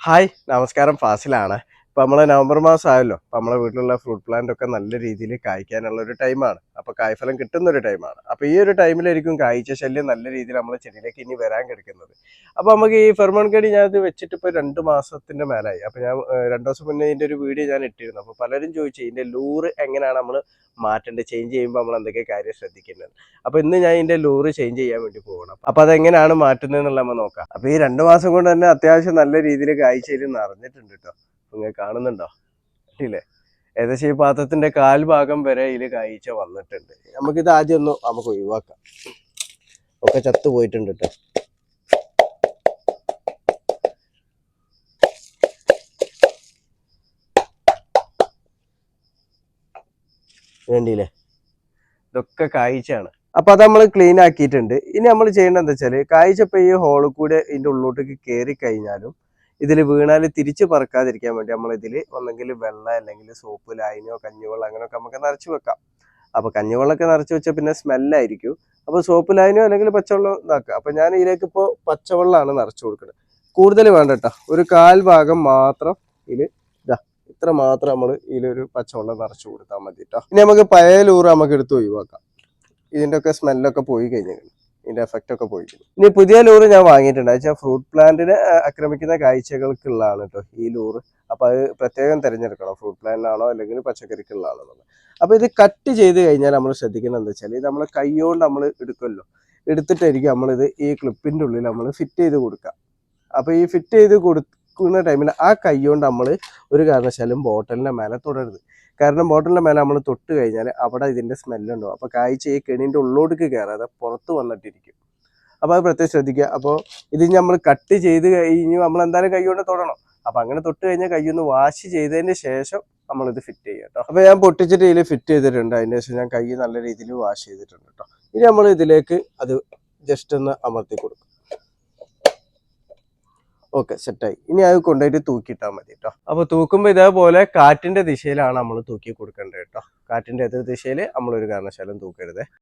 Hi നമസ്കാരം ഫാസിലാണ്. ഇപ്പൊ നമ്മളെ നവംബർ മാസം ആയല്ലോ അപ്പൊ നമ്മളെ വീട്ടിലുള്ള ഫ്രൂട്ട് പ്ലാന്റ് ഒക്കെ നല്ല രീതിയിൽ കായ്ക്കാനുള്ള ഒരു ടൈമാണ് അപ്പൊ കായ്ഫലം കിട്ടുന്ന ഒരു ടൈമാണ് അപ്പൊ ഈ ഒരു ടൈമിലായിരിക്കും കായ്ച്ച ശല്യം നല്ല രീതിയിൽ നമ്മളെ ചെടിയിലേക്ക് ഇനി വരാൻ കിടക്കുന്നത്. അപ്പൊ നമുക്ക് ഈ ഫെർമോൺ കടി ഞാനത് വെച്ചിട്ട് ഇപ്പൊ രണ്ട് മാസത്തിന്റെ മേലായി. അപ്പൊ ഞാൻ രണ്ട് ദിവസം മുന്നേ ഇതിന്റെ ഒരു വീഡിയോ ഞാൻ ഇട്ടിരുന്നു. അപ്പൊ പലരും ചോദിച്ചു ഇതിന്റെ ലൂറ് എങ്ങനെയാണ് നമ്മൾ മാറ്റേണ്ടത് ചേഞ്ച് ചെയ്യുമ്പോൾ നമ്മൾ എന്തൊക്കെ കാര്യം ശ്രദ്ധിക്കേണ്ടത്? അപ്പൊ ഇന്ന് ഞാൻ ഇതിന്റെ ലൂറ് ചേഞ്ച് ചെയ്യാൻ വേണ്ടി പോകണം അപ്പൊ അതെങ്ങനെയാണ് മാറ്റുന്നത് എന്നുള്ള നമ്മൾ നോക്കാം. അപ്പൊ ഈ രണ്ട് മാസം കൊണ്ട് തന്നെ അത്യാവശ്യം നല്ല രീതിയിൽ കാഴ്ചയിൽ നിറഞ്ഞിട്ടുണ്ട് കേട്ടോ നിങ്ങൾ കാണുന്നുണ്ടോ? കണ്ടില്ലേ? ഏകദേശം ഈ പാത്രത്തിന്റെ കാൽഭാഗം വരെ ഇതിൽ കാഴ്ച വന്നിട്ടുണ്ട്. നമുക്കിത് ആദ്യം ഒന്ന് നമുക്ക് ഒഴിവാക്കാം. ഒക്കെ ചത്തു പോയിട്ടുണ്ട് കേട്ടോ വേണ്ടിയില്ലേ ഇതൊക്കെ കാഴ്ചയാണ്. അപ്പൊ അത് നമ്മൾ ക്ലീൻ ആക്കിയിട്ടുണ്ട്. ഇനി നമ്മൾ ചെയ്യേണ്ടത് എന്താ വെച്ചാൽ കാഴ്ച ഇപ്പൊ ഈ ഹോളിൽ കൂടെ ഇതിന്റെ ഉള്ളിലോട്ടേക്ക് കയറി കഴിഞ്ഞാലും ഇതിൽ വീണാൽ തിരിച്ച് പറക്കാതിരിക്കാൻ വേണ്ടി നമ്മൾ ഇതിൽ ഒന്നെങ്കിൽ വെള്ളം അല്ലെങ്കിൽ സോപ്പ് ലായനിയോ കഞ്ഞിവെള്ളം അങ്ങനെയൊക്കെ നമുക്ക് നിറച്ച് വെക്കാം. അപ്പൊ കഞ്ഞിവെള്ളമൊക്കെ നിറച്ച് വെച്ചാൽ പിന്നെ സ്മെല്ലായിരിക്കും. അപ്പോൾ സോപ്പ് ലായനിയോ അല്ലെങ്കിൽ പച്ചവെള്ളം ഇതാക്കുക അപ്പൊ ഞാൻ ഇതിലേക്ക് ഇപ്പോൾ പച്ചവെള്ളമാണ് നിറച്ച് കൊടുക്കുന്നത് കൂടുതൽ വേണ്ട കേട്ടോ ഒരു കാൽ ഭാഗം മാത്രം ഇതിൽ ഇതാ. ഇത്ര മാത്രം നമ്മൾ ഇതിലൊരു പച്ചവെള്ളം നിറച്ച് കൊടുത്താൽ മതി കേട്ടോ ഇനി നമുക്ക് പയലൂറ് നമുക്ക് എടുത്ത് ഒഴിവാക്കാം. ഇതിന്റെ ഒക്കെ സ്മെല്ലൊക്കെ പോയി കഴിഞ്ഞിട്ടുണ്ട്. ഇതിന്റെ എഫക്റ്റ് ഒക്കെ പോയി ഇനി പുതിയ ലൂറ് ഞാൻ വാങ്ങിയിട്ടുണ്ട്. വെച്ചാൽ ഫ്രൂട്ട് പ്ലാന്റിനെ ആക്രമിക്കുന്ന കാഴ്ചകൾക്കുള്ളതാണ് കേട്ടോ ഈ ലൂറ് അപ്പൊ അത് പ്രത്യേകം തിരഞ്ഞെടുക്കണം. ഫ്രൂട്ട് പ്ലാന്റിനാണോ അല്ലെങ്കിൽ പച്ചക്കറിക്കുള്ളതാണോ എന്നുള്ളത് അപ്പൊ ഇത് കട്ട് ചെയ്ത് കഴിഞ്ഞാൽ നമ്മൾ ശ്രദ്ധിക്കണം എന്താ വെച്ചാൽ ഇത് നമ്മൾ കൈകൊണ്ട് നമ്മൾ എടുക്കുമല്ലോ എടുത്തിട്ടായിരിക്കും നമ്മളിത് ഈ ക്ലിപ്പിന്റെ ഉള്ളിൽ നമ്മൾ ഫിറ്റ് ചെയ്ത് കൊടുക്കുക. അപ്പൊ ഈ ഫിറ്റ് ചെയ്ത് കൊടുക്കുന്ന ടൈമിൽ ആ കൈ നമ്മൾ ഒരു കാരണവശാലും ബോട്ടലിന്റെ മേലെ തുടരുത്. കാരണം ബോട്ടലിന്റെ മേലെ നമ്മൾ തൊട്ട് കഴിഞ്ഞാൽ അവിടെ ഇതിന്റെ സ്മെല്ലുണ്ടാവും അപ്പോൾ കാഴ്ച ഈ കെണിന്റെ ഉള്ളോട്ട് കയറാതെ പുറത്ത് വന്നിട്ടിരിക്കും. അപ്പോൾ അത് പ്രത്യേകം ശ്രദ്ധിക്കുക. അപ്പോൾ ഇത് നമ്മൾ കട്ട് ചെയ്ത് കഴിഞ്ഞ് നമ്മൾ എന്തായാലും കൈ കൊണ്ട് തൊടണം. അപ്പോൾ അങ്ങനെ തൊട്ട് കഴിഞ്ഞാൽ കൈ ഒന്ന് വാഷ് ചെയ്തതിന് ശേഷം നമ്മളിത് ഫിറ്റ് ചെയ്യുക കേട്ടോ അപ്പോൾ ഞാൻ പൊട്ടിച്ചിട്ട് ഇതിൽ ഫിറ്റ് ചെയ്തിട്ടുണ്ട്. അതിന് ശേഷം ഞാൻ കൈ നല്ല രീതിയിൽ വാഷ് ചെയ്തിട്ടുണ്ട് കേട്ടോ ഇനി നമ്മൾ ഇതിലേക്ക് അത് ജസ്റ്റ് ഒന്ന് അമർത്തി കൊടുക്കും. ഓക്കെ സെറ്റായി. ഇനി അത് കൊണ്ടുപോയിട്ട് തൂക്കിയിട്ടാൽ മതി കേട്ടോ അപ്പൊ തൂക്കുമ്പോൾ ഇതേപോലെ കാറ്റിന്റെ ദിശയിലാണ് നമ്മൾ തൂക്കി കൊടുക്കേണ്ടത് കേട്ടോ കാറ്റിന്റെ എതിർ ദിശയിൽ നമ്മളൊരു കാരണവശാലും തൂക്കരുത്.